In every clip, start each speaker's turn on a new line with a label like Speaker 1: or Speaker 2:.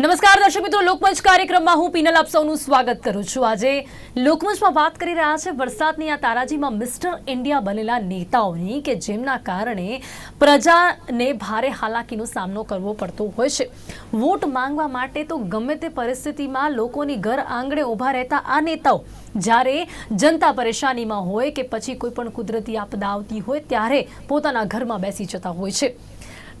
Speaker 1: નમસ્કાર દર્શક મિત્રો, લોકમંચ કાર્યક્રમમાં હું પીનલ આપ સૌનું સ્વાગત કરું છું. આજે લોકમંચમાં વાત કરી રહ્યા છે વરસાદની આ તારાજીમાં મિસ્ટર ઇન્ડિયા બનેલા નેતાઓની કે જેમના કારણે પ્રજાને ભારે હાલાકીનો સામનો કરવો પડતો હોય છે. વોટ માંગવા માટે તો ગમે તે પરિસ્થિતિમાં લોકોની ઘર આંગણે ઊભા રહેતા આ નેતાઓ, જ્યારે જનતા પરેશાનીમાં હોય કે પછી કોઈ પણ કુદરતી આપદા આવતી હોય, ત્યારે પોતાના ઘરમાં બેસી જતા હોય છે.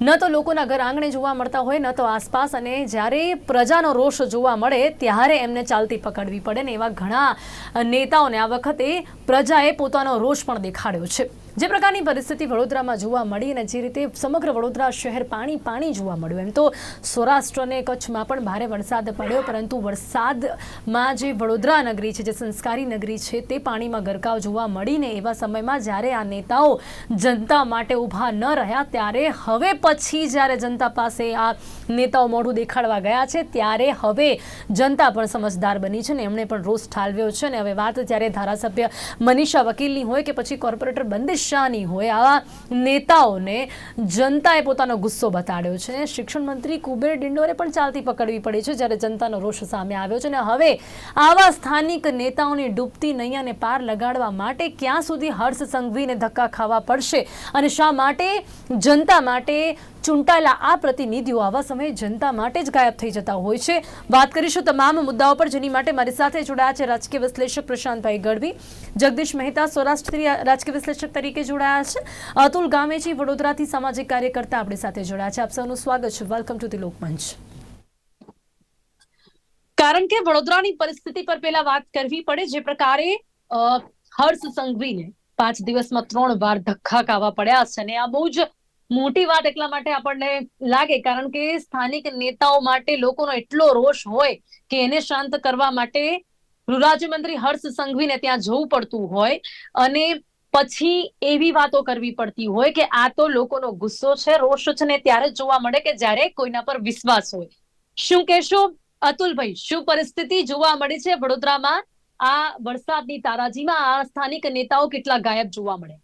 Speaker 1: ન તો લોકોના ઘર આંગણે જોવા મળતા હોય, ન તો આસપાસ. અને જ્યારે પ્રજાનો રોષ જોવા મળે, ત્યારે એમને ચાલતી પકડવી પડે ને એવા ઘણા નેતાઓને આ વખતે પ્રજાએ પોતાનો રોષ પણ દેખાડ્યો છે. જે પ્રકારની પરિસ્થિતિ વડોદરામાં જોવા મળી અને જે રીતે સમગ્ર વડોદરા શહેર પાણી પાણી જોવા મળ્યું. એમ તો સૌરાષ્ટ્ર અને કચ્છમાં પણ ભારે વરસાદ પડ્યો, પરંતુ વરસાદમાં જે વડોદરા નગરી છે, જે સંસ્કારી નગરી છે, તે પાણીમાં ગરકાવ જોવા મળીને એવા સમયમાં જ્યારે આ નેતાઓ જનતા માટે ઊભા ન રહ્યા, ત્યારે હવે પછી જ્યારે જનતા પાસે આ નેતાઓ મોઢું દેખાડવા ગયા છે, ત્યારે હવે જનતા પણ સમજદાર બની છે ને એમણે પણ રોષ ઠાલવ્યો છે ને હવે વાત જ્યારે ધારાસભ્ય મનીષા વકીલની હોય કે પછી કોર્પોરેટર બંદિશ શાહની હોય આવા નેતાઓને જનતાએ પોતાનો ગુસ્સો બતાડ્યો છે. શિક્ષણ મંત્રી કુબેર ડિંડોરે પણ ચાલતી પકડવી પડી છે જ્યારે જનતાનો રોષ સામે આવ્યો છે. અને હવે આવા સ્થાનિક નેતાઓની ડૂબતી નૈયાને પાર લગાડવા માટે ક્યાં સુધી હર્ષ સંઘવીને ધક્કા ખાવા પડશે? અને શા માટે? જનતા માટે ચૂંટાયેલા આ પ્રતિનિધિઓ આવા સમયે જનતા માટે જ ગાયબ થઈ જતા હોય છે. વાત કરીશું તમામ મુદ્દાઓ પર, જેની માટે મારી સાથે જોડાયા છે રાજકીય વિશ્લેષક પ્રશાંતભાઈ ગઢવી, જગદીશ મહેતા સૌરાષ્ટ્રીય રાજકીય વિશ્લેષક તરીકે જોડાયા છે. અતુલ ગામેજી, વડોદરાથી સામાજિક કાર્યકર્તા આપણી સાથે જોડાયા છે. આપ સૌનું સ્વાગત છે. વેલકમ ટુ ધી લોકમંચ કારણ કે વડોદરાની પરિસ્થિતિ પર પહેલા વાત કરવી પડે, જે પ્રકારે હર્ષ સંઘવીને પાંચ દિવસમાં ત્રણ વાર ધક્કા ખાવા પડ્યા છે. અને આ બહુ જ મોટી વાત એટલા માટે આપણને લાગે, કારણ કે સ્થાનિક નેતાઓ માટે લોકોનો એટલો રોષ હોય કે એને શાંત કરવા માટે ગૃહ રાજ્યમંત્રી હર્ષ સંઘવીને ત્યાં જવું પડતું હોય. અને પછી એવી વાતો કરવી પડતી હોય કે આ તો લોકોનો ગુસ્સો છે, રોષ છે ને ત્યારે જોવા મળે કે જ્યારે કોઈના પર વિશ્વાસ હોય. શું કહેશો? અતુલભાઈ, શું પરિસ્થિતિ જોવા મળી છે વડોદરામાં? આ વરસાદની તારાજીમાં આ સ્થાનિક નેતાઓ કેટલા ગાયબ જોવા મળે?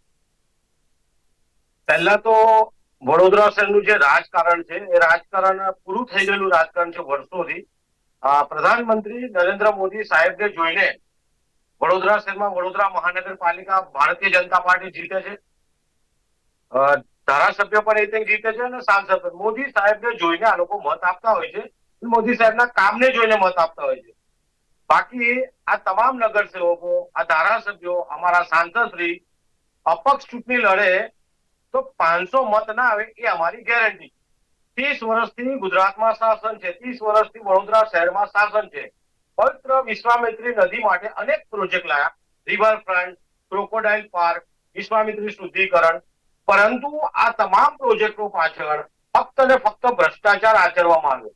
Speaker 2: પહેલા તો વડોદરા શહેરનું જે રાજકારણ છે, એ રાજકારણ પૂરું થઈ ગયેલું રાજકારણ છે વર્ષોથી. પ્રધાનમંત્રી નરેન્દ્ર મોદી સાહેબને જોઈને વડોદરા શહેરમાં વડોદરા મહાનગરપાલિકા ભારતીય જનતા પાર્ટી જીતે છે. ધારાસભ્ય પણ એ રીતે જીતે છે અને સાંસદ મોદી સાહેબને જોઈને આ લોકો મત આપતા હોય છે. મોદી સાહેબના કામને જોઈને મત આપતા હોય છે. બાકી આ તમામ નગરસેવકો, આ ધારાસભ્યો, અમારા સાંસદશ્રી અપક્ષ ચૂંટણી લડે તો પાંચસો મત ના આવે એ અમારી ગેરંટી. ત્રીસ વર્ષથી ગુજરાતમાં શાસન છે. ત્રીસ વર્ષથી વડોદરા શહેરમાં શાસન છે. પવિત્ર વિશ્વામિત્રી નદી માટે અનેક પ્રોજેક્ટ લાયા. રિવરફ્રન્ટ ક્રોકોડાઇલ પાર્ક વિશ્વામિત્રી શુદ્ધિકરણ. પરંતુ આ તમામ પ્રોજેક્ટો પાછળ ફક્ત ને ફક્ત ભ્રષ્ટાચાર આચરવામાં આવ્યો.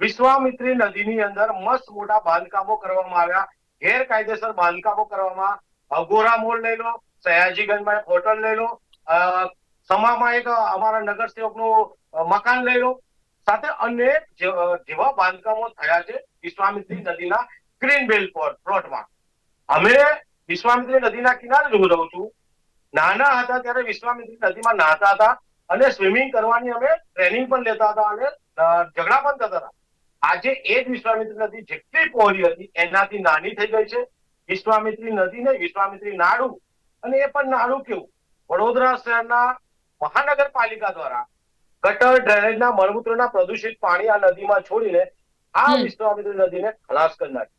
Speaker 2: વિશ્વામિત્રી નદીની અંદર મસ્ત મોટા બાંધકામો કરવામાં આવ્યા. ગેરકાયદેસર બાંધકામો કરવામાં અગોરા મોલ લઈ લો, સયાજીગંજમાં એક હોટલ લઈ લો સમામાં એક અમારા નગરસેવકનું નું મકાન લઈ લો સાથે અનેક જેવા બાંધકામો થયા છે વિશ્વામિત્રી નદીના ગ્રીન બેલ પ્લોટમાં અમે વિશ્વામિત્રી નદીના કિનારે જ રહું છું. નાના હતા ત્યારે વિશ્વામિત્રી નદીમાં નાહતા હતા અને સ્વિમિંગ કરવાની અમે ટ્રેનિંગ પણ લેતા હતા અને ઝઘડા પણ થતા હતા. આજે એ જ વિશ્વામિત્રી નદી જેટલી પહોળી હતી, એનાથી નાની થઈ ગઈ છે. વિશ્વામિત્રી નદી ને વિશ્વામિત્રી નાળું. અને એ પણ નાળું કેવું? વડોદરા શહેરના મહાનગરપાલિકા દ્વારા ગટર ડ્રેનેજના મળમૂત્રના પ્રદૂષિત પાણી આ નદીમાં છોડીને આ. વિશ્વામિત્રી નદીને ખલાસ કરી નાખી.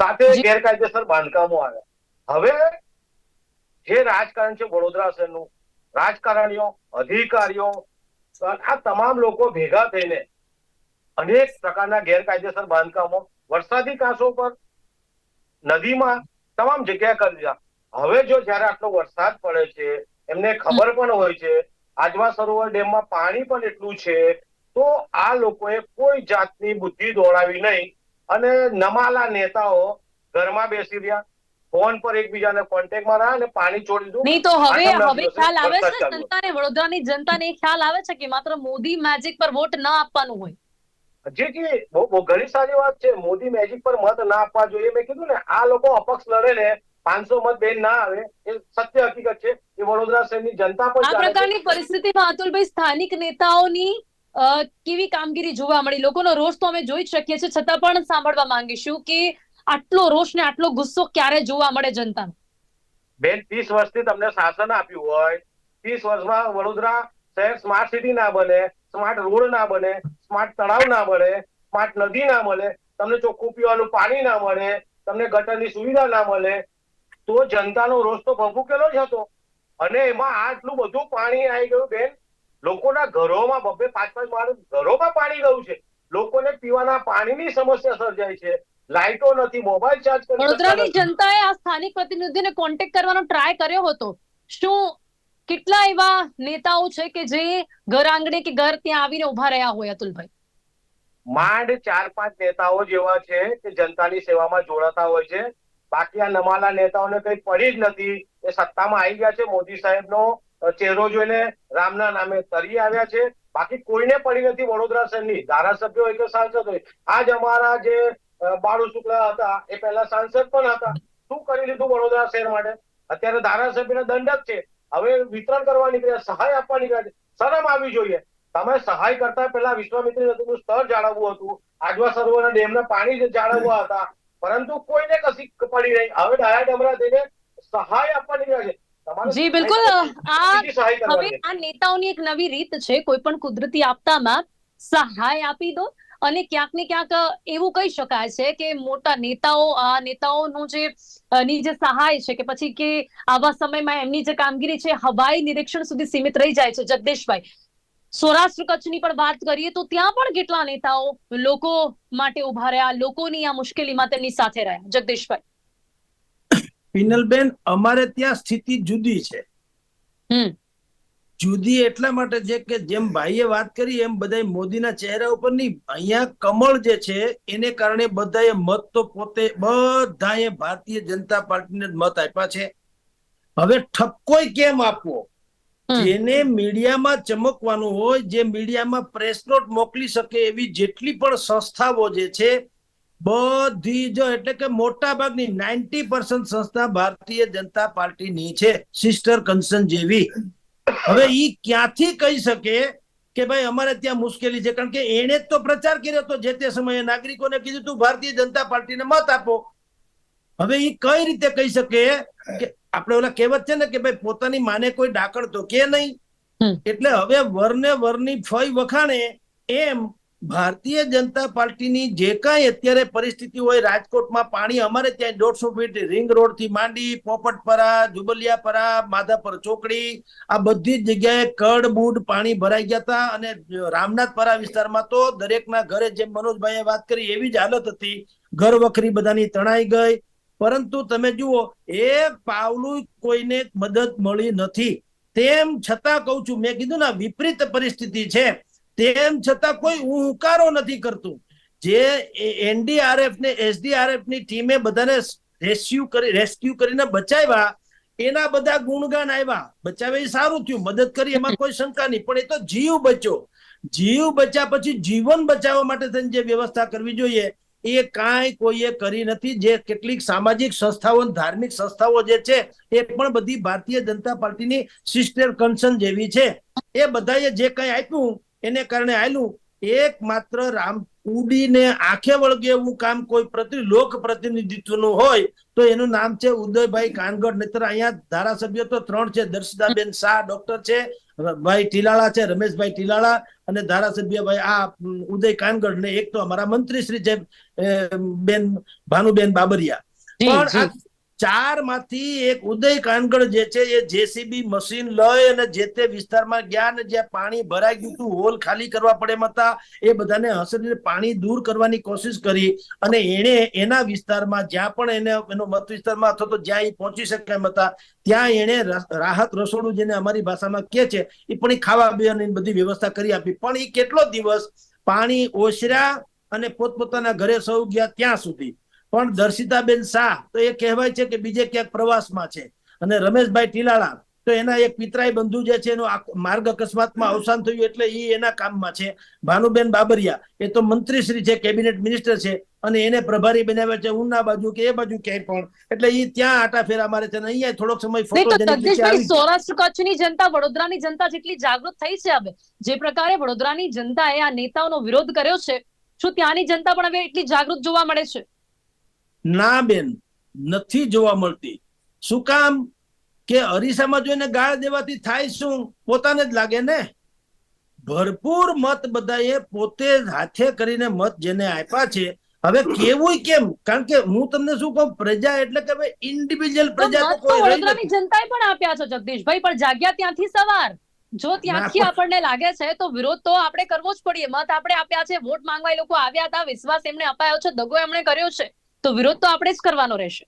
Speaker 2: સાથે ગેરકાયદેસર બાંધકામો આવ્યા હવે જે રાજકારણ છે વડોદરા શહેરનું રાજકારણીઓ અધિકારીઓ આ તમામ લોકો ભેગા થઈને અનેક પ્રકારના ગેરકાયદેસર બાંધકામો વરસાદી કાંસો પર નદીમાં તમામ જગ્યાએ કરી દીધા. હવે જો જ્યારે આટલો વરસાદ પડે છે એમને ખબર પણ હોય છે આજવા સરોવર ડેમમાં પાણી પણ એટલું છે તો આ લોકોએ કોઈ જાતની બુદ્ધિ દોડાવી નહીં. અને નમાલા નેતાઓ ઘરમાં બેસી રહ્યા. ફોન પર એકબીજાને કોન્ટેક્ટમાં રહ્યા અને પાણી છોડી દીધું.
Speaker 1: નહીં તો હવે હવે ખ્યાલ આવે છે? જનતાને વડોદરાની જનતાને ખ્યાલ આવે છે કે માત્ર મોદી મેજિક પર વોટ ન આપવાનું હોય?
Speaker 2: જી જી બહુ બહુ ઘણી સારી વાત છે. મોદી મેજિક પર મત ના આપવા જોઈએ. મેં કીધું ને આ લોકો અપક્ષ લડે ને પાંચસો મત બેન ના આવે એ સત્ય હકીકત છે. એ વડોદરા શહેરની જનતા પણ
Speaker 1: આ પ્રકારની પરિસ્થિતિમાં અતુલભાઈ સ્થાનિક નેતાઓની કેવી કામગીરી જોવા મળી? લોકોનો રોષ તો અમે જોઈ જ શકીએ છીએ. છતાં પણ સાંભળવા માંગીશું કે આટલો રોષ ને આટલો ગુસ્સો ક્યારે જોવા મળે જનતાનો?
Speaker 2: બેન ત્રીસ વર્ષથી તમને શાસન આપ્યું હોય. ત્રીસ વર્ષમાં વડોદરા શહેર સ્માર્ટ સિટી ના બને સ્માર્ટ રોડ ના બને સ્માર્ટ તળાવ ના બને સ્માર્ટ નદી ના મળે તમને ચોખ્ખું પીવાનું પાણી ના મળે તમને ગટરની સુવિધા ના મળે તો જનતાનો રોષ તો ભભૂકેલો જ હતો. અને એમાં આટલું બધું પાણી આવી ગયું બેન. લોકોના ઘરોમાં બબે પાંચ પાંચ માણસ ઘરોમાં પાણી ગયું છે. લોકોને પીવાના પાણીની સમસ્યા સર્જાય છે. લાઇટો નથી મોબાઈલ ચાર્જ કરી
Speaker 1: વડોદરાની જનતાએ આ સ્થાનિક પ્રતિનિધિને કોન્ટેક્ટ કરવાનો ટ્રાય કર્યો હતો. શું કેટલા એવા નેતાઓ છે કે જે ઘર આંગણે કે ઘર ત્યાં આવીને ઊભા રહ્યા હોય અતુલભાઈ?
Speaker 2: માંડ ચાર પાંચ નેતાઓ જેવા છે કે જનતાની સેવામાં જોડાતા હોય છે. બાકી આ નમાલા નેતાઓને કઈ પડી જ નથી. એ સત્તામાં આવી ગયા છે. મોદી સાહેબનો ચહેરો જોઈને રામના નામે તરી આવ્યા છે. બાકી કોઈને પડી નથી વડોદરા શહેરની. ધારાસભ્ય હોય કે સાંસદ હોય. આજ અમારા જે બાળુ શુક્લા હતા, એ પહેલા સાંસદ પણ હતા. શું કરી લીધું વડોદરા શહેર માટે? અત્યારે ધારાસભ્યના દંડક છે. હવે વિતરણ કરવા નીકળ્યા, સહાય આપવા નીકળ્યા છે. શરમ આવી જોઈએ. તમે સહાય કરતા પહેલા વિશ્વામિત્રી નદીનું સ્તર જાળવવું હતું. આજવા સરોવરના ડેમના પાણી જાળવવા હતા. પરંતુ કોઈને કશી પડી નહીં. હવે ડાયા ડમરા થઈને સહાય આપવાની છે.
Speaker 1: જી બિલકુલ. આ હવે આ નેતાઓની એક નવી રીત છે. કોઈ પણ કુદરતી આપતામાં સહાય આપી દો અને ક્યાંક ને ક્યાંક એવું કહી શકાય છે કે મોટા નેતાઓ આ નેતાઓનું જે ની જે સહાય છે કે પછી કે આવા સમયમાં એમની જે કામગીરી છે હવાઈ નિરીક્ષણ સુધી સીમિત રહી જાય છે જગદીશભાઈ. સૌરાષ્ટ્ર કચ્છની પણ વાત કરીએ તો ત્યાં પણ કેટલા નેતાઓ લોકો માટે ઊભા રહ્યા લોકોની આ મુશ્કેલીમાં તેમની સાથે રહ્યા? જગદીશભાઈ.
Speaker 3: પિનલબેન અમારે ત્યાં સ્થિતિ જુદી છે. જુદી એટલા માટે છે કે જેમ ભાઈએ વાત કરી એમ બધા મોદીના ચહેરા ઉપરની અહીંયા કમળ જે છે એને કારણે બધાએ મત તો પોતે બધાએ ભારતીય જનતા પાર્ટીને મત આપ્યા છે. હવે ઠપકોય કેમ આપવો. જેને મીડિયામાં ચમકવાનું હોય, જે મીડિયામાં પ્રેસ નોટ મોકલી શકે એવી જેટલી પણ સંસ્થાઓ જે છે, બધી જ એટલે કે મોટા ભાગની નાઇન્ટી પર્સન્ટ સંસ્થા ભારતીય જનતા પાર્ટીની છે સિસ્ટર કન્સર્ન જેવી. હવે ઈ ક્યાંથી કહી શકે કે ભાઈ અમારે ત્યાં મુશ્કેલી છે? કારણ કે એણે જ તો પ્રચાર કર્યો હતો જે તે સમયે નાગરિકોને કીધું તું, ભારતીય જનતા પાર્ટીને મત આપો. હવે ઈ કઈ રીતે કહી શકે કે આપણે ઓલા કહેવત છે ને કે ભાઈ પોતાની માને કોઈ ડાકણ તો કે નહીં. એટલે હવે વરને વરની ફઈ વખાણે એમ ભારતીય જનતા પાર્ટીની જે કાંઈ અત્યારે પરિસ્થિતિ હોય રાજકોટમાં પાણી અમારે ત્યાં દોઢસો ફીટ રિંગ રોડથી માંડી પોપટપરા જુબલિયાપરા માધાપર ચોકડી આ બધી જ જગ્યાએ કડ પાણી ભરાઈ ગયા હતા અને રામનાથપરા વિસ્તારમાં તો દરેકના ઘરે જેમ મનોજભાઈએ વાત કરી એવી જ હાલત હતી. ઘર વખરી બધાની તણાઈ ગઈ પરંતુ તમે જુઓ, એ પાવલું કોઈને મદદ મળી નથી. તેમ છતાં કહું છું, મેં કીધું ને વિપરીત પરિસ્થિતિ છે. તેમ છતાં કોઈ હુંકારો નથી કરતું. જે એનડીઆરએફ ને એસડીઆરએફની ટીમે બધાને રેસ્ક્યુ કરી, રેસ્ક્યુ કરીને બચાવ્યા, એના બધા ગુણગાન આવ્યા બચાવે એ સારું થયું, મદદ કરી, એમાં કોઈ શંકા નહીં. પણ એ તો જીવ બચ્યો. જીવ બચ્યા પછી જીવન બચાવવા માટે થઈને જે વ્યવસ્થા કરવી જોઈએ એ કાંઈ કોઈએ કરી નથી. જે કેટલીક સામાજિક સંસ્થાઓ ધાર્મિક સંસ્થાઓ જે છે, એ પણ બધી ભારતીય જનતા પાર્ટીની સિસ્ટર કન્સર્ન જેવી છે. એ બધાએ જે કંઈ આપ્યું, એને કારણે આયલું. એક માત્ર રામ ઉડીને આંખે વળગે એવું કામ કોઈ પ્રતિ લોક પ્રતિનિધિત્વનું હોય તો એનું નામ છે ઉદયભાઈ કાનગડ. નહીતર અહીંયા ધારાસભ્ય તો ત્રણ છે. દર્શિતાબેન શાહ ડોક્ટર છે ભાઈ ટીલાળા છે રમેશભાઈ ટીલાળા અને ધારાસભ્ય ભાઈ આ ઉદય કાનગડ ને એક તો અમારા મંત્રી શ્રી છે બેન ભાનુબેન બાબરિયા. પણ ચારમાંથી એક ઉદય કાનગડ જે છે એ જેસીબી મશીન લઈ અને જે તે વિસ્તારમાં ગયા ને જ્યાં પાણી ભરાઈ ગયું હતું, હોલ ખાલી કરવા પડે હતા, એ બધાને હસડીને પાણી દૂર કરવાની કોશિશ કરી અને એણે એના વિસ્તારમાં જ્યાં પણ એને, એનો મત વિસ્તારમાં અથવા તો જ્યાં એ પહોંચી શકે એમ હતા, ત્યાં એણે રાહત રસોડું જેને અમારી ભાષામાં કે છે, એ પણ એ ખાવા પીવાની બધી વ્યવસ્થા કરી આપી. પણ એ કેટલો દિવસ પાણી ઓસર્યા અને પોતપોતાના ઘરે સૌ ગયા ત્યાં સુધી. પણ દર્શિતાબેન શાહ તો એ કહેવાય છે કે બીજે ક્યાંક પ્રવાસમાં છે. અને રમેશભાઈ ટીલાળા તો એના એક પિતરાય બંધુ જે છે એનું માર્ગ અકસ્માતમાં અવસાન થયું એટલે એ એના કામમાં છે. ભાનુબેન બાબરિયા એ તો મંત્રીશ્રી છે કેબિનેટ મિનિસ્ટર છે અને એને પ્રભારી બનાવ્યા છે. ઉના બાજુ કે એ બાજુ ક્યાંય પણ. એટલે એ ત્યાં આટા ફેરા મારે છે અને અહીંયા થોડોક સમય આવી
Speaker 1: સૌરાષ્ટ્ર કચ્છની જનતા વડોદરાની જનતા જેટલી જાગૃત થઈ છે હવે. જે પ્રકારે વડોદરાની જનતાએ આ નેતાઓનો વિરોધ કર્યો છે શું ત્યાંની જનતા પણ હવે એટલી જાગૃત જોવા મળે છે?
Speaker 3: ના બેન નથી જોવા મળતી. શું કામ? કે અરીસામાં જોઈને ગાળ દેવાથી થાય શું? પોતાને જ લાગે ને? ભરપૂર મત બધાએ પોતે હાથે કરીને મત જેને આપ્યા છે. હવે કેવું કેમ? કારણ કે હું તમને શું કહું પ્રજા એટલે કે ભાઈ ઇન્ડિવિજ્યુઅલ પ્રજા તો કોઈ
Speaker 1: વડોદરાની જનતાએ પણ આપ્યા છે જગદીશભાઈ પણ જાગ્યા ત્યાંથી સવાર. જો ત્યાંથી આપણને લાગે છે તો વિરોધ તો આપણે કરવો જ પડીએ. મત આપણે આપ્યા છે વોટ માંગવા એ લોકો આવ્યા હતા વિશ્વાસ એમને અપાયો છે દગો એમણે કર્યો છે. તો વિરોધ તો આપણે જ કરવાનો રહેશે.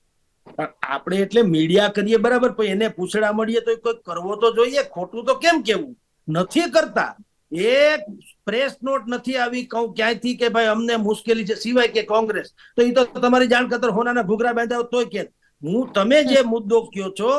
Speaker 3: પણ આપણે એટલે મીડિયા કરીએ બરાબર, પણ એને પૂછડા મળીએ તો કોઈ કરવો તો જોઈએ, ખોટું તો કેમ કેવું? નથી કરતા. એક પ્રેસ નોટ નથી આવી કહું ક્યાંયથી કે ભાઈ અમને મુશ્કેલી છે, સિવાય કે કોંગ્રેસ. તો એ તો તમારી જાણ ખતર હોનાના ઘૂઘરા બાંધ્યા તોય કે. હું તમે જે મુદ્દો કયો છો,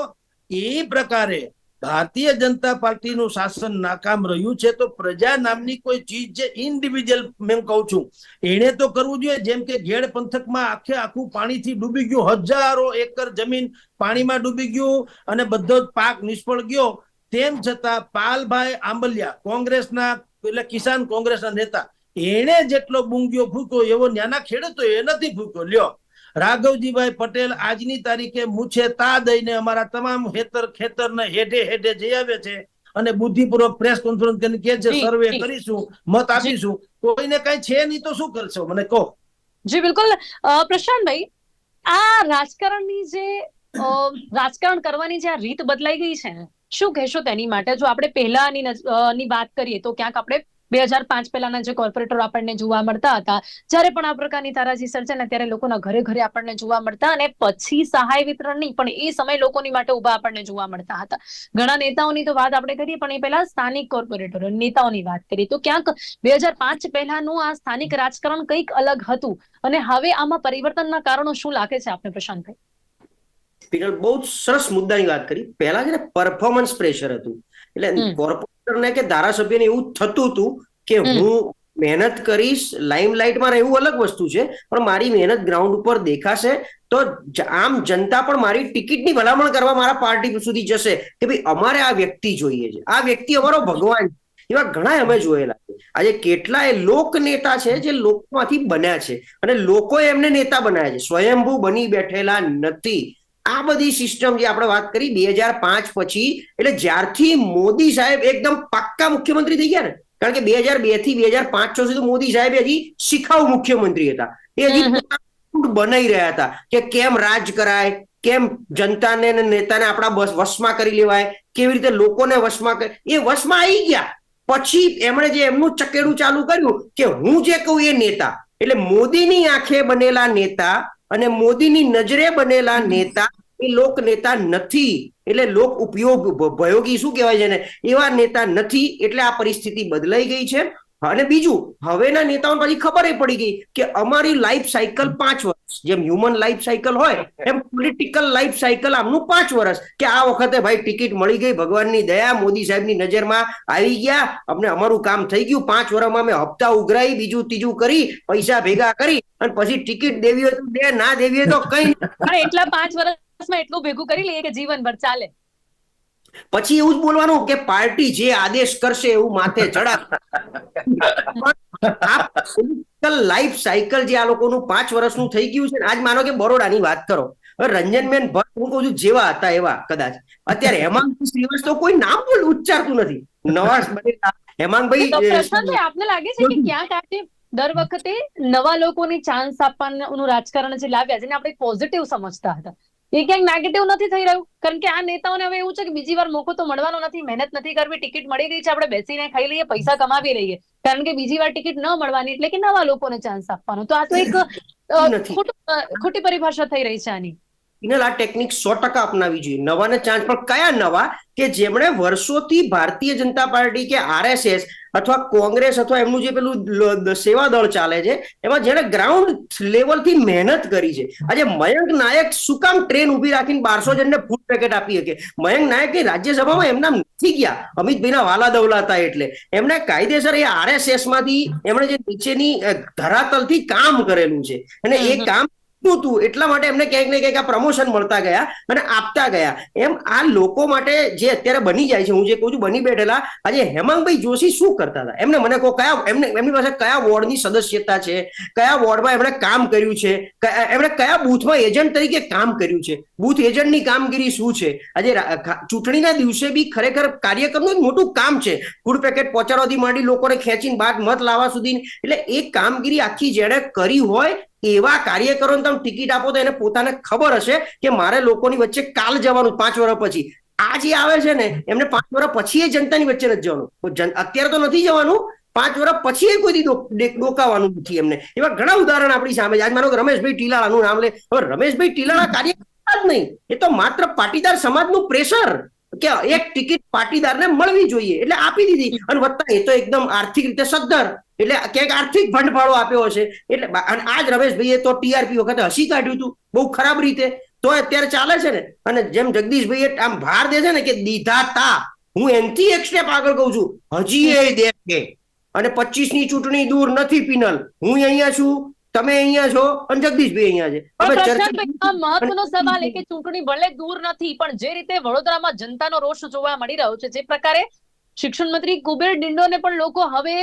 Speaker 3: એ પ્રકારે ભારતીય જનતા પાર્ટીનું શાસન નાકામ રહ્યું છે, તો પ્રજા નામની કોઈ ચીજ જે ઇન્ડિવિજ્યુઅલ મેં કહું છું, એણે તો કરવું જોઈએ, જેમ કે ઘેડ પંથકમાં આખે આખું પાણીથી ડૂબી ગયું, હજારો એકર જમીન પાણીમાં ડૂબી ગયું અને બધો જ પાક નિષ્ફળ ગયો. તેમ છતાં પાલભાઈ આંબલિયા, કોંગ્રેસના, એટલે કિસાન કોંગ્રેસના નેતા, એણે જેટલો બુંગીઓ ફૂક્યો, એવો નાના ખેડૂતો એ નથી ફૂક્યો. લ્યો રાઘવજીભાઈ પટેલ આજની તારીખે મૂછે તા દઈને અમારા તમામ હેતર ખેતરને હેઠે હેઠે જઈ આવે છે અને બુદ્ધિપૂર્વક પ્રેસ કોન્ફરન્સ કરીને કે છે સર્વે કરીશું મત આપીશું. કોઈને કઈ છે નહીં તો શું કરશો? મને કહો.
Speaker 1: જી બિલકુલ. પ્રશાંતભાઈ આ રાજકારણની જે રાજકારણ કરવાની જે આ રીત બદલાઈ ગઈ છે શું કહેશો તેની માટે? જો આપણે પહેલાની ની વાત કરીએ તો ક્યાંક આપણે બે હજાર પાંચ પહેલાના જે કોર્પોરેટરો આપણને જોવા મળતા હતા જ્યારે પણ આ પ્રકારની તારાજી સર્જે ને ત્યારે લોકોના ઘરે ઘરે આપણને જોવા મળતા અને પછી સહાય વિતરણ નહીં પણ એ સમય લોકોની માટે ઊભા આપણને જોવા મળતા હતા. ઘણા નેતાઓની તો વાત આપણે કરીએ પણ એ પહેલા સ્થાનિક કોર્પોરેટરો નેતાઓની વાત કરીએ. તો ક્યાંક બે હજાર પાંચ પહેલાનું આ સ્થાનિક રાજકારણ કંઈક અલગ હતું. અને હવે આમાં પરિવર્તનના કારણો શું લાગે છે આપને પ્રશાંતભાઈ?
Speaker 4: પિનલ બહુ સરસ મુદ્દાની વાત કરી. પહેલા છે ને પરફોર્મન્સ પ્રેશર હતું. એટલે
Speaker 1: હમ.
Speaker 4: કોર્પોરેટરને કે ધારાસભ્યને એવું થતું હતું કે હું મહેનત કરીશ લાઇમલાઇટમાં રહેવું અલગ વસ્તુ છે પણ મારી મહેનત ગ્રાઉન્ડ ઉપર દેખાશે તો આમ જનતા પણ મારી ટિકિટની ભલામણ કરવા મારા પાર્ટી સુધી જશે કે ભાઈ અમારે આ વ્યક્તિ જોઈએ છે. આ વ્યક્તિ અમારો ભગવાન એવા ઘણા અમે જોયેલા છે. આજે કેટલાય લોક નેતા છે જે લોકમાંથી બન્યા છે અને લોકો એમને નેતા બનાવ્યા છે. સ્વયંભૂ બની બેઠેલા નથી. આ બધી સિસ્ટમ જે આપણે વાત કરી બે હજાર પાંચ પછી એટલે જ્યારથી મોદી સાહેબ એકદમ પાક્કા મુખ્યમંત્રી થઈ ગયા ને. કારણ કે બે હજાર બેથી બે હજાર પાંચ છ સુધી મોદી સાહેબ હજી શિખાઉ મુખ્યમંત્રી હતા. એ હજી બનાવી રહ્યા હતા કે કેમ રાજ કરાય કેમ જનતાને અને નેતાને આપણા બસ વશમાં કરી લેવાય કેવી રીતે લોકોને વશમાં કરે એ વશમાં આવી ગયા. પછી એમણે જે એમનું ચકેડું ચાલુ કર્યું કે હું જે કહું એ નેતા. એટલે મોદીની આંખે બનેલા નેતા અને મોદીની નજરે બનેલા નેતા એ લોક નેતા નથી. એટલે લોક ઉપયોગ ભયોગી શું કહેવાય છે ને એવા નેતા નથી. એટલે આ પરિસ્થિતિ બદલાઈ ગઈ છે. અને બીજું હવેના નેતાઓને પછી ખબર એ પડી ગઈ કે અમારી લાઈફ સાયકલ પાંચ વર્ષ. જેમ હ્યુમન લાઈફ સાયકલ હોય એમ પોલિટિકલ લાઈફ સાયકલ આમનું પાંચ વર્ષ. કે આ વખતે ભાઈ ટિકિટ મળી ગઈ ભગવાનની દયા મોદી સાહેબની નજરમાં આવી ગયા અમને અમારું કામ થઈ ગયું પાંચ વર્ષમાં અમે હપ્તા ઉઘરાઈ બીજું ત્રીજું કરી પૈસા ભેગા કરી અને પછી ટિકિટ દેવી હોય તો દે ના દેવી હોય તો કઈ
Speaker 1: એટલા પાંચ વર્ષમાં એટલું ભેગું કરી લઈએ કે જીવનભર ચાલે.
Speaker 4: પછી એવું જ બોલવાનું કે પાર્ટી જે આદેશ કરશે એવું માથે ચડા આ પોલિટિકલ લાઈફ સાયકલ જે આ લોકોનું પાંચ વર્ષનું થઈ ગયું છે આજ માનો કે બરોડાની વાત કરો. રંજનબેન ભટ્ટ હું કહું છું જેવા હતા એવા કદાચ. અત્યારે હેમાંગ તો કોઈ નામ પણ ઉચ્ચારતું નથી. નવાસ બનેલા હેમાંગભાઈ
Speaker 1: આપને લાગે છે કે ક્યાંક આજે દર વખતે નવા લોકોને ચાન્સ આપવાનું રાજકારણ જે લાવ્યા જેને આપણે પોઝિટિવ સમજતા હતા? એ ક્યાંક નેગેટિવ નથી થઈ રહ્યું. કારણ કે આ નેતાઓને હવે એવું છે કે બીજી વાર મોકો તો મળવાનો નથી મહેનત નથી કરવી ટિકિટ મળી ગઈ છે આપણે બેસીને ખાઈ લઈએ પૈસા કમાવી લઈએ. કારણ કે બીજી વાર ટિકિટ ન મળવાની એટલે કે નવા લોકોને ચાન્સ આપવાનો. તો આ તો એક ખોટી પરિભાષા થઈ રહી છે આની.
Speaker 4: ઇનલ આ ટેકનિક સો ટકા અપનાવી જોઈએ. નવાને ચાન્સ પણ કયા નવા? કે જેમણે વર્ષોથી ભારતીય જનતા પાર્ટી કે આરએસએસ અથવા કોંગ્રેસ અથવા એમનું જે પેલું સેવા દળ ચાલે છે એમાં જેને ગ્રાઉન્ડ લેવલથી મહેનત કરી છે. આજે મયંક નાયક શું કામ ટ્રેન ઊભી રાખીને બારસો જણને ફૂડ પેકેટ આપી શકે? મયંક નાયક એ રાજ્યસભામાં એમના નથી ગયા. અમિતભાઈના વાલા દવલા હતા એટલે. એમને કાયદેસર એ આરએસએસમાંથી એમણે જે નીચેની ધરાતલ ધરાતલથી કામ કરેલું છે. અને એ
Speaker 1: હમ.
Speaker 4: હતું એટલા માટે એમને ક્યાંક ને ક્યાંક આ પ્રમોશન મળતા ગયા અને આપતા ગયા. એમ આ લોકો માટે જે અત્યારે બની જાય છે, હું જે કહું છું, બની બેઠેલા આજે હેમાંગભાઈ જોશી શું કરતા હતા? એમને મને કહો, કયા એમને, એમની પાસે કયા વોર્ડની સદસ્યતા છે? કયા વોર્ડમાં એમણે કામ કર્યું છે? એમણે કયા બૂથમાં એજન્ટ તરીકે કામ કર્યું છે? બૂથ એજન્ટની કામગીરી શું છે? આજે ચૂંટણીના દિવસે બી ખરેખર કાર્યક્રમનું મોટું કામ છે. ફૂડ પેકેટ પહોંચાડવાથી માંડી લોકોને ખેંચીને બાદ મત લાવવા સુધી એટલે એ કામગીરી આખી જેણે કરી હોય એવા કાર્યકરોને તમે ટિકિટ આપો તો એને પોતાને ખબર હશે કે મારે લોકોની વચ્ચે કાલ જવાનું પાંચ વર્ષ પછી. આ જે આવે છે ને, એમને પાંચ વર્ષ પછી એ જનતાની વચ્ચે નથી જવાનું. અત્યારે તો નથી જવાનું, પાંચ વર્ષ પછી કોઈ ડોકાવાનું નથી એમને. એવા ઘણા ઉદાહરણ આપણી સામે આજ માનો રમેશભાઈ ટીલાળાનું નામ લે. હવે રમેશભાઈ ટીલાળા કાર્યકર્તા જ નહીં. એ તો માત્ર પાટીદાર સમાજનું પ્રેશર કે એક ટિકિટ પાટીદારને મળવી જોઈએ. એટલે આપી દીધી. અને વત્તા એ તો એકદમ આર્થિક રીતે સદ્ધર. એટલે ક્યાંક આર્થિક ભંડફાળો આપ્યો હશે. એટલે અને આજ રમેશભાઈએ તો ટીઆરપી વખતે હસી કાઢ્યું હતું બહુ ખરાબ રીતે. તો અત્યારે ચાલે છે ને? અને જેમ જગદીશભાઈએ આમ ભાર દે છે ને કે દીધા તા હું એનથી એક સ્ટેપ આગળ કહું છું. હજી એ દે કે અને પચીસની ચૂંટણી દૂર નથી પિનલ. હું અહીંયા છું તમે અહીંયા છો અને જગદીશભાઈ અહીંયા છે. હવે
Speaker 1: મહત્વનો સવાલ એ કે ચૂંટણી ભલે દૂર નથી પણ જે રીતે વડોદરામાં જનતાનો રોષ જોવા મળી રહ્યો છે જે પ્રકારે શિક્ષણ મંત્રી કુબેર ડિંડોને પણ લોકો હવે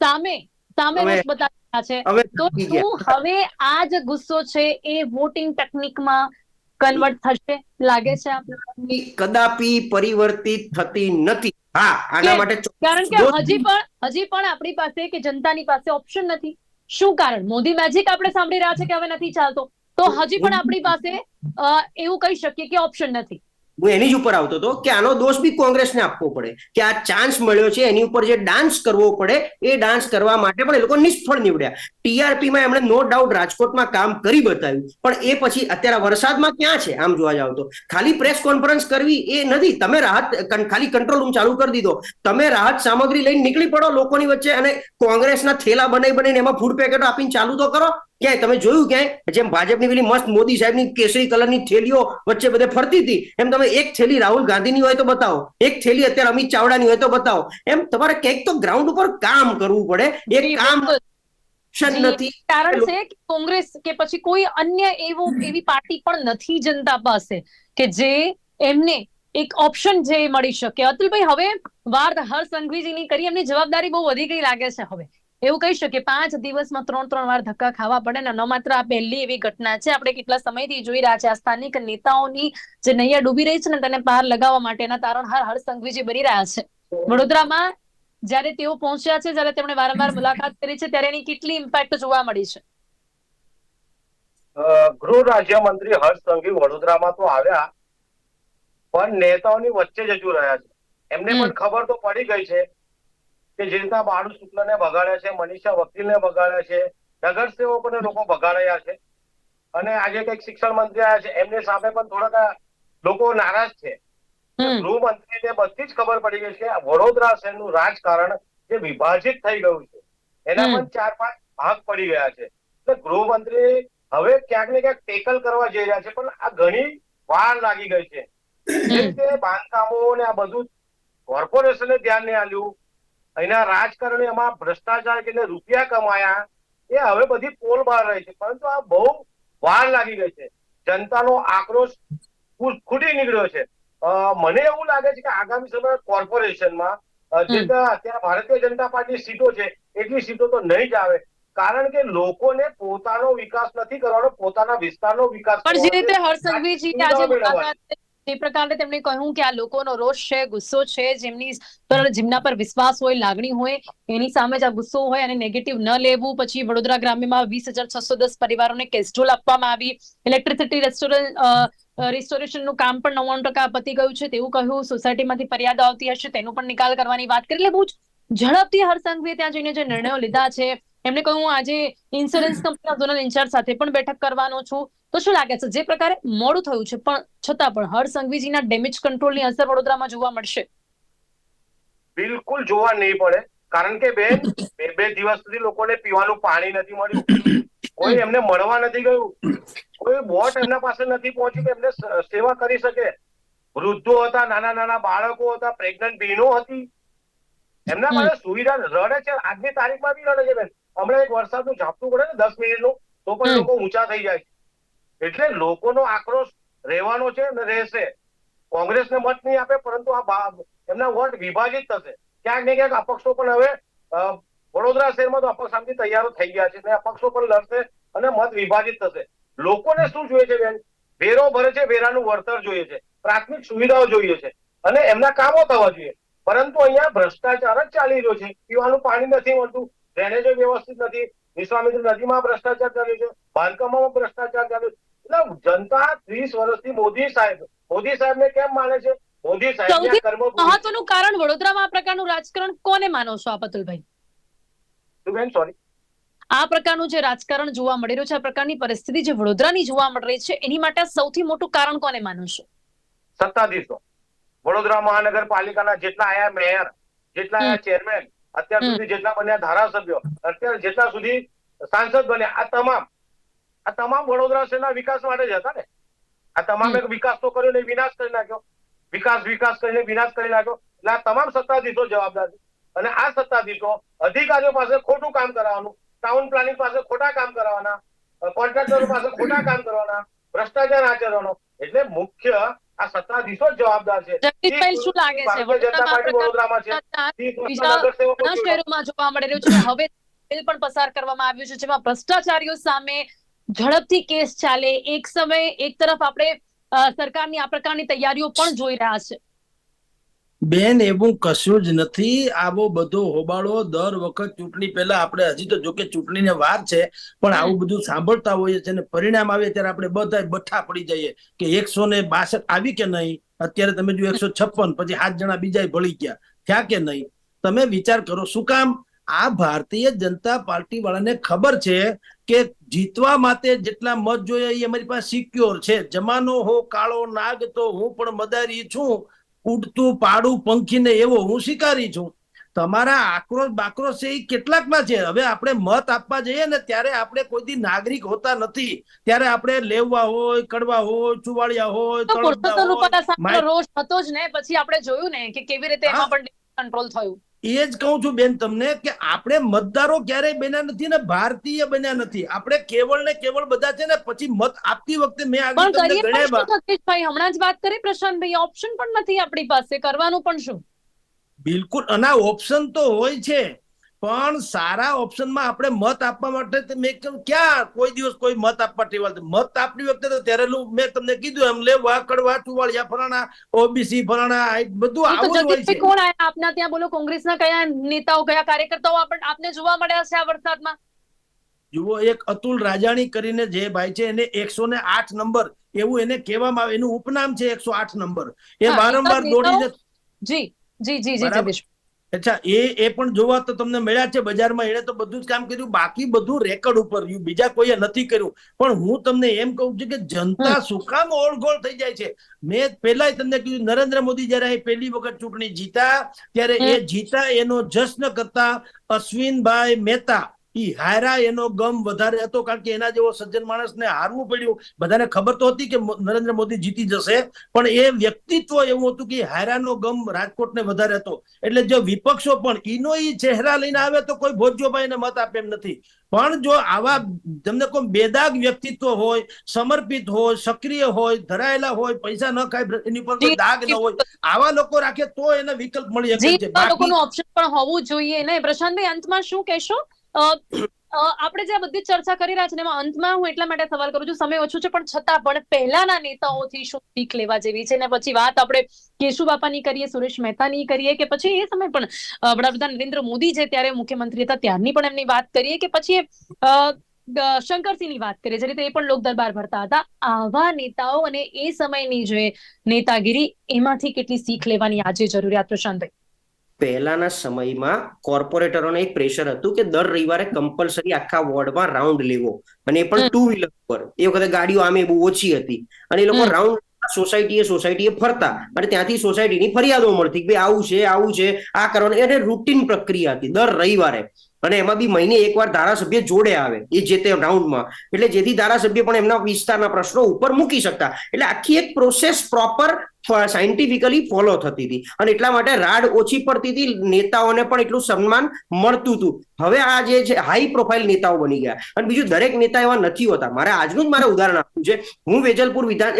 Speaker 1: સામે સામે
Speaker 4: હવે-
Speaker 1: રોષ બતાવી રહ્યા છે તો શું હવે આ જ ગુસ્સો છે એ વોટિંગ ટેકનિકમાં કન્વર્ટ થશે? લાગે છે આપણને
Speaker 4: કદાપી પરિવર્તિત થતી નથી. હા આના માટે
Speaker 1: કારણ કે હજી પણ હજી પણ આપણી પાસે કે જનતાની પાસે ઓપ્શન નથી. શું કારણ? મોદી મેજિક આપણે સાંભળી રહ્યા છે કે હવે નથી ચાલતો. તો હજી પણ આપણી પાસે એવું કહી શકીએ કે ઓપ્શન નથી.
Speaker 4: હું એની જ ઉપર આવતો હતો કે આનો દોષ બી કોંગ્રેસને આપવો પડે, કે આ ચાન્સ મળ્યો છે, એની ઉપર જે ડાન્સ કરવો પડે, એ ડાન્સ કરવા માટે પણ એ લોકો નિષ્ફળ નીવડ્યા. ટીઆરપીમાં એમણે નો ડાઉટ રાજકોટમાં કામ કરી બતાવ્યું, પણ એ પછી અત્યારે વરસાદમાં ક્યાં છે, આમ જોવા જાવ તો? ખાલી પ્રેસ કોન્ફરન્સ કરવી એ નથી. તમે રાહત ખાલી કંટ્રોલ રૂમ ચાલુ કરી દીધો. તમે રાહત સામગ્રી લઈને નીકળી પડો લોકોની વચ્ચે અને કોંગ્રેસના થેલા બનાવી બનાવીને એમાં ફૂડ પેકેટો આપીને ચાલુ તો કરો. ક્યાંય? તમે જોયું ક્યાંય? જેમ ભાજપની પેલી મસ્ત મોદી સાહેબની કેસરી કલરની થેલીઓ વચ્ચે બધે ફરતી હતી એમ તમે એક થેલી રાહુલ ગાંધીની હોય તો બતાવો એક થેલી અત્યારે અમિત ચાવડાની હોય તો બતાવો. એમ તમારે ક્યાંક તો ગ્રાઉન્ડ ઉપર કામ કરવું પડે. એ કામ. નથી.
Speaker 1: કારણ છે કે કોંગ્રેસ કે પછી કોઈ અન્ય એવું એવી પાર્ટી પણ નથી જનતા પાસે કે જે એમને એક ઓપ્શન જે મળી શકે. અતુલભાઈ હવે વાર હર્ષ સંઘવીજીની કરી એમની જવાબદારી બહુ વધી ગઈ લાગે છે હવે. એવું કહી શકીએ પાંચ દિવસમાં ત્રણ ત્રણ વાર ધક્કા ખાવા પડે ને ન માત્ર આ પહેલી એવી ઘટના છે આપણે કેટલા સમયથી જોઈ રહ્યા છે આ સ્થાનિક નેતાઓની જે નૈયા ડૂબી રહી છે ને તેને પાર લગાવવા માટેના તારણહાર હર સંઘવીજી બની રહ્યા છે. વડોદરામાં જ્યારે તેઓ પહોંચ્યા છે જ્યારે તેમણે વારંવાર મુલાકાત કરી છે ત્યારે એની કેટલી ઇમ્પેક્ટ જોવા મળી છે?
Speaker 2: ગૃહ ગૃહ રાજ્યમંત્રી હર્ષ સંઘવી વડોદરામાં તો આવ્યા પણ નેતાઓની વચ્ચે જ હજુ રહ્યા છે. એમને પણ ખબર તો પડી ગઈ છે કે જે રીતના બાળુ શુક્લને બગાડ્યા છે મનીષા વકીલને બગાડ્યા છે નગરસેવકોને લોકો બગાડ્યા છે. અને આજે કંઈક શિક્ષણ મંત્રી આવ્યા છે એમની સામે પણ થોડાક લોકો નારાજ છે.
Speaker 1: હમ.
Speaker 2: ગૃહમંત્રીને બધી જ ખબર પડી ગઈ છે વડોદરા શહેરનું રાજકારણ જે વિભાજિત થઈ ગયું છે એના. પણ ચાર પાંચ ભાગ પડી ગયા છે. એટલે ગૃહમંત્રી હવે ક્યાંક ને ક્યાંક ટેકલ કરવા જઈ રહ્યા છે પણ આ ઘણી વાર લાગી ગઈ છે. બાંધકામો ને આ બધું કોર્પોરેશને ધ્યાન નહીં આલ્યું અહીંના રાજકારણી એમાં ભ્રષ્ટાચાર કરીને રૂપિયા કમાયા એ હવે બધી પોલ બહાર રહી છે. પરંતુ આ બહુ વાર લાગી ગઈ છે. જનતાનો આક્રોશ ખૂટી નીકળ્યો છે. મને એવું લાગે છે કે આગામી સમય કોર્પોરેશનમાં જે અત્યારે ભારતીય જનતા પાર્ટી સીટો છે એટલી સીટો તો નહીં જ આવે. કારણ કે લોકોને પોતાનો વિકાસ નથી કરવાનો પોતાના વિસ્તારનો વિકાસ
Speaker 1: પણ જે રીતે. હર્ષ સંઘવીજી આજે મુલાકાત જે પ્રકારે તેમણે કહ્યું કે આ લોકોનો રોષ છે, ગુસ્સો છે, જેમની પર જેમના પર વિશ્વાસ હોય, લાગણી હોય, એની સામે જ આ ગુસ્સો હોય અને નેગેટિવ ન લેવું. પછી વડોદરા ગ્રામ્યમાં વીસ હજાર છસો દસ પરિવારોને કેસ્ટોલ આપવામાં આવી. ઇલેક્ટ્રિસિટી રેસ્ટોરન્ટ રિસ્ટોરેશનનું કામ પણ નવ્વાણું ટકા પતી ગયું છે. તેવું કહ્યું. સોસાયટીમાંથી ફરિયાદો આવતી હશે. તેનો પણ નિકાલ કરવાની વાત કરી. એટલે બહુ જ ઝડપથી હર્ષ સંઘવીએ ત્યાં જઈને જે નિર્ણયો લીધા છે એમણે કહ્યું હું આજે ઇન્સ્યોરન્સ કંપનીના ઝોનલ ઇન્ચાર્જ સાથે પણ બેઠક કરવાનો છું. તો શું લાગે છે? જે પ્રકારે મોડું થયું છે પણ છતાં પણ હર સંઘવીજીના ડેમેજ કંટ્રોલની અસર વડોદરામાં જોવા મળશે.
Speaker 2: બિલકુલ જોવા નહીં પડે. કારણ કે બેન બે બે દિવસ સુધી લોકોને પીવાનું પાણી નથી મળ્યું. કોઈ એમને મળવા નથી ગયું. કોઈ બોટ એમના પાસે નથી પહોંચ્યું કે એમને સેવા કરી શકે. વૃદ્ધો હતા નાના નાના બાળકો હતા પ્રેગ્નન્ટ બહેનો હતી. એમના. પાસે સુવિધા રડે છે. આજની તારીખમાં બી રડે છે બેન. હમણાં એક વરસાદનું ઝાપટું પડે ને દસ મિનિટનું તો પણ લોકો ઊંચા થઈ જાય એટલે લોકોનો આક્રોશ રહેવાનો છે અને રહેશે. કોંગ્રેસને મત નહીં આપે પરંતુ આ એમના વોટ વિભાજિત થશે. ક્યાંક ને ક્યાંક અપક્ષો પણ હવે વડોદરા શહેરમાં તો અપક્ષ આમથી તૈયારો થઈ ગયા છે અપક્ષો પણ લડશે અને મત વિભાજિત થશે. લોકોને શું જોઈએ છે બેન? વેરો ભરે છે વેરાનું વળતર જોઈએ છે. પ્રાથમિક સુવિધાઓ જોઈએ છે. અને એમના કામો થવા જોઈએ. પરંતુ અહીંયા ભ્રષ્ટાચાર જ ચાલી રહ્યો છે. પીવાનું પાણી નથી મળતું. ડ્રેનેજો વ્યવસ્થિત નથી વિશ્વામિત્ર નદીમાં ભ્રષ્ટાચાર ચાલ્યો છે બાંધકામોમાં ભ્રષ્ટાચાર ચાલ્યો છે. એટલે જનતા ત્રીસ વર્ષથી મોદી સાહેબ મોદી સાહેબને કેમ માને છે? મોદી સાહેબ
Speaker 1: મહત્વનું કારણ વડોદરામાં આ પ્રકારનું રાજકારણ કોને માનો છો આપ અતુલભાઈ?
Speaker 2: બેન સોરી
Speaker 1: આ પ્રકારનું જે રાજકારણ જોવા મળી રહ્યું છે આ પ્રકારની પરિસ્થિતિ જે વડોદરાની જોવા મળી રહી છે એની માટે સૌથી મોટું કારણ કોને માનો છો?
Speaker 2: સત્તાધીશો. વડોદરા મહાનગરપાલિકાના જેટલા આયા મેયર જેટલા આયા ચેરમેન અત્યાર સુધી જેટલા બન્યા ધારાસભ્યો અત્યારે જેટલા સુધી સાંસદ બન્યા આ તમામ આ તમામ વડોદરા શહેરના વિકાસ માટે જ હતા ને. આ તમામે વિકાસ તો કર્યો ને વિનાશ કરી નાખ્યો. વિકાસ વિકાસ કરીને વિનાશ કરી નાખ્યો. એટલે આ તમામ સત્તાધીશો જવાબદાર છે. અને આ સત્તાધીશો અધિકારીઓ પાસે ખોટું કામ કરાવવાનું ટાઉન પ્લાનિંગ પાસે ખોટા કામ કરાવવાના કોન્ટ્રાક્ટરો પાસે ખોટા કામ કરવાના ભ્રષ્ટાચાર આચરવાનો. એટલે મુખ્ય આ સત્તાધીશો જ જવાબદાર છે.
Speaker 1: જગદીશભાઈ શું લાગે છે? વડોદરામાં. શહેરોમાં જોવા મળી રહ્યું છે. હવે બિલ પણ પસાર કરવામાં આવ્યું છે જેમાં ભ્રષ્ટાચારીઓ સામે ઝડપથી કેસ ચાલે. એક સમય એક તરફ આપણે સરકારની આ પ્રકારની તૈયારીઓ પણ જોઈ રહ્યા છે.
Speaker 3: બેન એવું કશું જ નથી. આવો બધો હોબાળો દર વખત ચૂંટણી પહેલા આપણે હજી તો જોકે ચૂંટણીને વાર છે પણ આવું બધું સાંભળતા હોઈએ છે અને પરિણામ આવે ત્યારે આપણે બધા બઠ્ઠા પડી જઈએ કે એકસો ને બાસઠ આવી કે નહીં? અત્યારે તમે જો એકસો છપ્પન પછી સાત જણા બીજા ભળી ગયા. થયા કે નહીં? તમે વિચાર કરો શું કામ? આ ભારતીય જનતા પાર્ટી વાળાને ખબર છે કે જીતવા માટે જેટલા મત જોઈએ એ અમારી પાસે સિક્યોર છે. જમાનો હો કાળો નાગ તો હું પણ મદારી છું. ઉડતું પાડું પંખીને એવો હું શિકારી છું. તમારા આક્રોશ બાક્રોશ છે એ કેટલાકમાં છે. હવે આપણે મત આપવા જઈએ ને ત્યારે આપણે કોઈથી નાગરિક હોતા નથી. ત્યારે આપણે લેવા હોય કડવા હોય ચુવાળિયા હોય
Speaker 1: રોષ હતો જ ને. પછી આપણે જોયું ને કે કેવી રીતે એમાં પણ કંટ્રોલ થયું.
Speaker 3: એ જ કહું છું બેન તમને કે આપણે મતદારો ક્યારેય બન્યા નથી ને ભારતીય બન્યા નથી. આપણે કેવળ ને કેવળ બધા છે ને પછી મત આપતી વખતે મેં આગળ તમને ગણ્યા
Speaker 1: હમણાં જ વાત કરી પ્રશાંતભાઈ. ઓપ્શન પણ નથી આપણી પાસે. કરવાનું પણ શું?
Speaker 3: બિલકુલ. અને ઓપ્શન તો હોય છે. પણ સારા ઓપ્શનમાં આપણે મત આપવા માટે મેં ક્યાં? કોઈ દિવસ કોઈ મત આપવા ટેવાલ મત આપની વખતે તો ત્યારે મેં તમને કીધું એમ લેવા કડવા ચુવાળિયા ફલાણા ઓબીસી ફલાણા બધું આવું હોય છે.
Speaker 1: કોણ આયા? આપના ત્યાં બોલો કોંગ્રેસના કયા નેતાઓ કયા કાર્યકર્તાઓ આપણે આપને જોવા મળ્યા છે આ વરસાદમાં?
Speaker 3: જુઓ એક અતુલ રાજાણી કરીને જે ભાઈ છે એને એકસો ને આઠ નંબર એવું એને કહેવામાં આવે એનું ઉપનામ છે એકસો આઠ નંબર. એ વારંવાર દોડીને
Speaker 1: જી જી જી જી
Speaker 3: અચ્છા એ એ પણ જોવા તો તમને મળ્યા છે બજારમાં એણે તો બધું જ કામ કર્યું. બાકી બધું રેકર્ડ ઉપર રહ્યું. બીજા કોઈએ નથી કર્યું. પણ હું તમને એમ કહું છું કે જનતા શું કામ ઓળઘોળ થઈ જાય છે? મેં પહેલા તમને કીધું નરેન્દ્ર મોદી જયારે અહીં પહેલી વખત ચૂંટણી જીતા ત્યારે એ જીતા એનો જશ્ન કરતા અશ્વિનભાઈ મહેતા હારા એનો ગમ વધારે હતો કારણ કે એના જેવો સજ્જન માણસને હારવું પડ્યું. બધાને ખબર તો હતી કે નરેન્દ્ર મોદી જીતી જશે પણ એ વ્યક્તિત્વ એવું હતું કે હારાનો ગમ રાજકોટને વધારે હતો. એટલે જો વિપક્ષો પણ ઈનો ઈ ચહેરા લઈને આવે તો કોઈ ભોજ્યોભાઈને મત આપે એમ નથી. પણ જો આવા તમને કોઈ બેદાગ વ્યક્તિત્વ હોય સમર્પિત હોય સક્રિય હોય ધરાયેલા હોય પૈસા ન ખાય એની પર કોઈ દાગ ન હોય આવા લોકો રાખે તો એને વિકલ્પ મળી શકે છે.
Speaker 1: ઓપ્શન પણ હોવું જોઈએ ને. પ્રશાંતભાઈ અંતમાં શું કહેશો? આપણે જે આ બધી ચર્ચા કરી રહ્યા છે એમાં અંતમાં હું એટલા માટે સવાલ કરું છું, સમય ઓછો છે, પણ છતાં પણ પહેલાના નેતાઓથી શું શીખ લેવા જેવી છે? ને પછી વાત આપણે કેશુબાપાની કરીએ, સુરેશ મહેતાની કરીએ કે પછી એ સમય પણ વડાપ્રધાન નરેન્દ્ર મોદી છે ત્યારે મુખ્યમંત્રી હતા, ત્યારની પણ એમની વાત કરીએ કે પછી શંકરસિંહની વાત કરીએ, જે રીતે એ પણ લોક દરબાર ભરતા હતા. આવા નેતાઓ અને એ સમયની જે નેતાગીરી, એમાંથી કેટલી શીખ લેવાની આજે જરૂરિયાત પ્રશાંતભાઈ?
Speaker 4: પહેલાના સમયમાં કોર્પોરેટરોને એક પ્રેશર હતું કે દર રવિવારે કમ્પલસરી આખા વોર્ડમાં રાઉન્ડ લેવો. અને એ પણ ટુ વ્હીલર પર એ વખતે ગાડીઓ આમે બહુ ઓછી હતી. અને એ લોકો. રાઉન્ડ સોસાયટીએ સોસાયટીએ ફરતા. અને ત્યાંથી સોસાયટીની ફરિયાદો મળતી કે ભાઈ આવું છે આવું છે આ કરવાનું. એને રૂટીન પ્રક્રિયા હતી. દર રવિવારે. અને એમાં બી મહિને એકવાર ધારાસભ્ય જોડે આવે એ જે તે રાઉન્ડમાં એટલે જેથી ધારાસભ્ય પણ એમના વિસ્તારના પ્રશ્નો ઉપર મૂકી શકતા. એટલે આખી એક પ્રોસેસ પ્રોપર સાયન્ટિફિકલી ફોલો થતી હતી. અને એટલા માટે રાડ ઓછી પડતી હતી નેતાઓને પણ એટલું સન્માન મળતું હતું. હવે આ જે છે હાઈ પ્રોફાઇલ નેતાઓ બની ગયા. અને બીજું દરેક નેતા એવા નથી હોતા. મારે આજનું જ મારે ઉદાહરણ આપવું છે. હું વેજલપુર વિધાન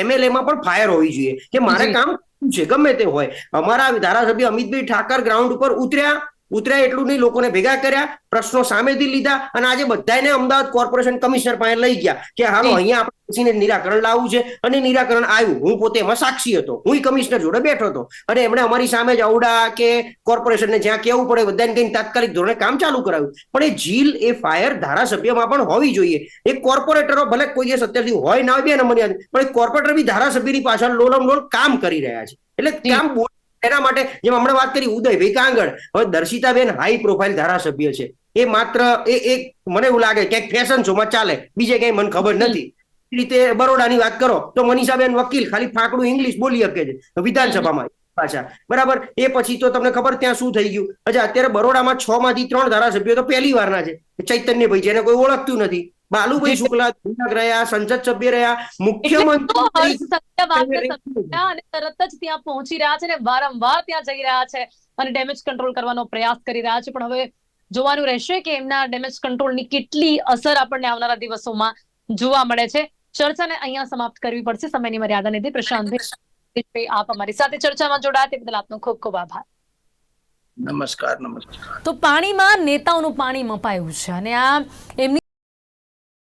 Speaker 4: એમએલએ માં પણ ફાયર હોવી જોઈએ. કે મારે કામ છે? ગમે તે હોય. અમારા ધારાસભ્ય અમિતભાઈ ઠાકર ગ્રાઉન્ડ ઉપર ઉતર્યા. ઉતર્યા એટલું નહીં લોકોને ભેગા કર્યા પ્રશ્નો સામેથી લીધા અને આજે બધાને અમદાવાદ કોર્પોરેશન કમિશનર પાસે લઈ ગયા કે હાલો અહીંયા આપણે બેસીને નિરાકરણ લાવવું છે અને નિરાકરણ આવ્યું. હું પોતે એમાં સાક્ષી હતો. હું કમિશનર જોડે બેઠો હતો. અને એમણે અમારી સામે જ અવડા કે કોર્પોરેશનને જ્યાં કેવું પડે બધાને કઈ તાત્કાલિક ધોરણે કામ ચાલુ કરાવ્યું. પણ એ જીલ એ ફાયર ધારાસભ્યમાં પણ હોવી જોઈએ. એ કોર્પોરેટરો ભલે કોઈ દિવસ અત્યારથી હોય ના હોય બે નંબરની પણ કોર્પોરેટર બી ધારાસભ્યની પાછળ લોલમ લોલ કામ કરી રહ્યા છે. એટલે. કામ બોલ એના માટે જેમ હમણાં વાત કરી ઉદયભાઈ કાંગડ હવે દર્શિતાબેન હાઈ પ્રોફાઇલ ધારાસભ્ય છે. એ માત્ર એ એક મને એવું લાગે કે ફેશન શોમાં ચાલે બીજે કઈ મને ખબર નથી. રીતે બરોડાની વાત કરો તો મનીષાબેન વકીલ ખાલી ફાકડું ઇંગ્લિશ બોલી શકે છે વિધાનસભામાં પાછા. બરાબર? એ પછી તો તમને ખબર ત્યાં શું થઈ ગયું? અચ્છા અત્યારે બરોડામાં છ માંથી ત્રણ ધારાસભ્યો તો પહેલી વારના છે. ચૈતન્યભાઈ જેને કોઈ ઓળખતું નથી. બાલુભાઈ શુક્લા વિધાયક રહ્યા સંસદ સભ્ય રહ્યા મુખ્યમંત્રી
Speaker 1: અને તરત જ ત્યાં પહોંચી રહ્યા છે અને વારંવાર ત્યાં જઈ રહ્યા છે અને ડેમેજ કંટ્રોલ કરવાનો પ્રયાસ કરી રહ્યા છે. પણ હવે જોવાનું રહેશે કે એમના ડેમેજ કંટ્રોલની કેટલી અસર આપણને આવનારા દિવસોમાં જોવા મળે છે. ચર્ચાને અહીંયા સમાપ્ત કરવી પડશે. સમયની મર્યાદા લીધે પ્રશાંતભાઈ આપ અમારી સાથે ચર્ચામાં જોડાયા. તે બદલ આપનો ખૂબ ખૂબ આભાર.
Speaker 3: નમસ્કાર નમસ્કાર.
Speaker 5: તો પાણીમાં નેતાઓનું પાણી મપાયું છે અને આ એમની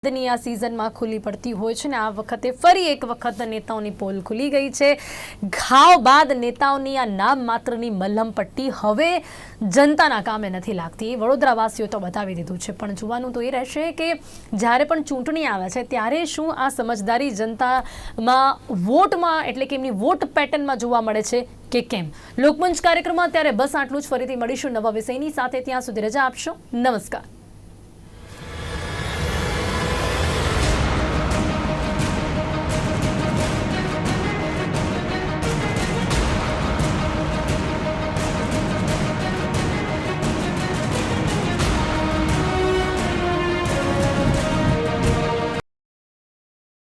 Speaker 5: ની આ સિઝનમાં ખુલ્લી પડતી હોય છે ને આ વખતે ફરી એક વખત નેતાઓની પોલ ખુલી ગઈ છે. ઘાવ બાદ નેતાઓની આ નામ માત્રની મલ્લમ પટ્ટી હવે જનતાના કામે નથી લાગતી. વડોદરાવાસીઓ તો બતાવી દીધું છે. પણ જોવાનું તો એ રહેશે કે જ્યારે પણ ચૂંટણી આવે છે, ત્યારે શું આ સમજદારી જનતામાં વોટમાં એટલે કે એમની વોટ પેટર્નમાં જોવા મળે છે કે કેમ? લોકમંચ કાર્યક્રમમાં ત્યારે બસ આટલું જ. ફરીથી મળીશું નવા વિષયની સાથે. ત્યાં સુધી રજા આપશો. નમસ્કાર.